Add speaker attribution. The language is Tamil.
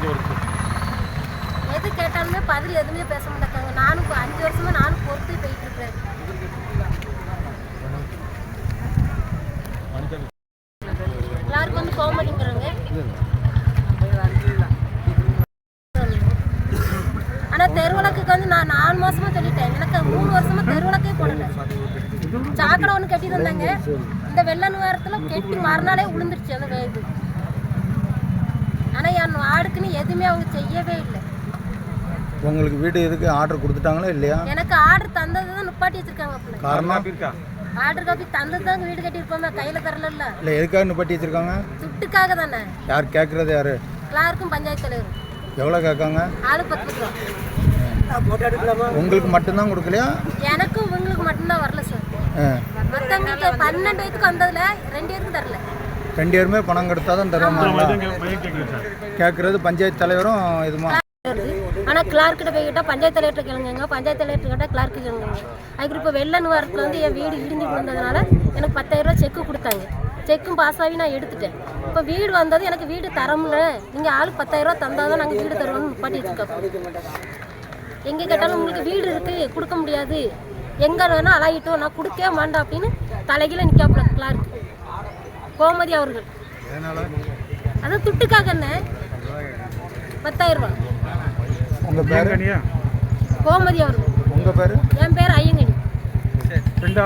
Speaker 1: கொஞ்சம் இருக்கு
Speaker 2: எது கேட்டாலுமே பதில் எதுவுமே பேச மாட்டாங்க நானும் இப்போ அஞ்சு வருஷமா நானும் பொறுத்து போயிட்டு இருக்கிறேன். எல்லாருக்கும் வந்து போக மாட்டேங்கிறாங்க ஆனால் தெருவிளக்குக்கு வந்து நான் நாலு மாசமா சொல்லிட்டேன். எனக்கு மூணு வருஷமா தெருவிளக்கே போடல. சாக்கடை ஒன்று கட்டி தந்தாங்க இந்த வெள்ள நேரத்துல கெட்டி மறுநாளே விழுந்துருச்சு அந்த வே- ஆனால் ஆனா என் வார்டுக்குன்னு எதுவுமே அவங்க செய்யவே இல்லை.
Speaker 3: உங்களுக்கு வீடு எதுக்கு? ஆர்டர் கொடுத்துட்டாங்களா இல்லையா?
Speaker 2: எனக்கு ஆர்டர் தந்தது தான் நிப்பாட்டி வச்சிருக்காங்க
Speaker 3: காரணம்?
Speaker 1: இருக்கா?
Speaker 2: ஆர்டர் காப்பி தந்தது தான் வீடு கட்டியிருப்போமே கையில தரல
Speaker 3: இல்லை. எதுக்காக நிப்பாட்டி வச்சிருக்காங்க?
Speaker 2: துட்டுக்காக தானே.
Speaker 3: யார் கேட்குறது யார்?
Speaker 2: கிளாருக்கும் பஞ்சாயத்து தலைவரும்
Speaker 3: எவ்வளோ கேட்காங்க?
Speaker 2: ஆளு பத்து ரூபா.
Speaker 3: உங்களுக்கு மட்டும்தான் கொடுக்கலையா?
Speaker 2: எனக்கும் இவங்களுக்கு மட்டும்தான் வரல சார். மற்றவங்களுக்கு பன்னெண்டு வயதுக்கு வந்ததுல ரெண்டு பேருக்கும் தரல.
Speaker 3: ரெண்டு பேருமே பணம் கொடுத்தா தான்
Speaker 1: சார்.
Speaker 3: கேட்குறது பஞ்சாயத்து தலைவரும் இதுமா.
Speaker 2: ஆனா கிளார்க்கிட்ட போய் கேட்டா பஞ்சாயத்து தலைவர்கிட்ட கேளுங்க பஞ்சாயத்து தலைவர்கிட்ட கேட்டா கிளார்க்கு கேளுங்க அதுக்கு இப்போ வெள்ள நிவாரத்தில் வந்து என் வீடு இடிஞ்சு விழுந்ததுனால எனக்கு பத்தாயிரம் ரூபாய் செக்கு கொடுத்தாங்க. செக்கும் பாஸ் ஆகி நான் எடுத்துட்டேன். இப்போ வீடு வந்தது எனக்கு வீடு தரமுல நீங்கள் ஆளுக்கு பத்தாயிரம் ரூபாய் தந்தால் தான் நாங்கள் வீடு தருவோம்னு நிப்பாட்டி வச்சுருக்கோம் எங்கே கேட்டாலும் உங்களுக்கு வீடு இருக்குது கொடுக்க முடியாது. எங்கே வேணால் அலாயிட்டோம் நான் கொடுக்கவே மாட்டேன் அப்படின்னு தலைகீழ நிற்காப்புல கிளார்க்கு. கோமதி அவர்கள். அதான் துட்டுக்காக என்ன? பத்தாயிரம் ரூபாய்
Speaker 3: உங்கள் பேர்?
Speaker 1: கனியா
Speaker 2: கோமதி அவர்கள்.
Speaker 3: உங்கள் பேர்?
Speaker 2: என் பேர் ஐயங்கனி.
Speaker 1: ரெண்டு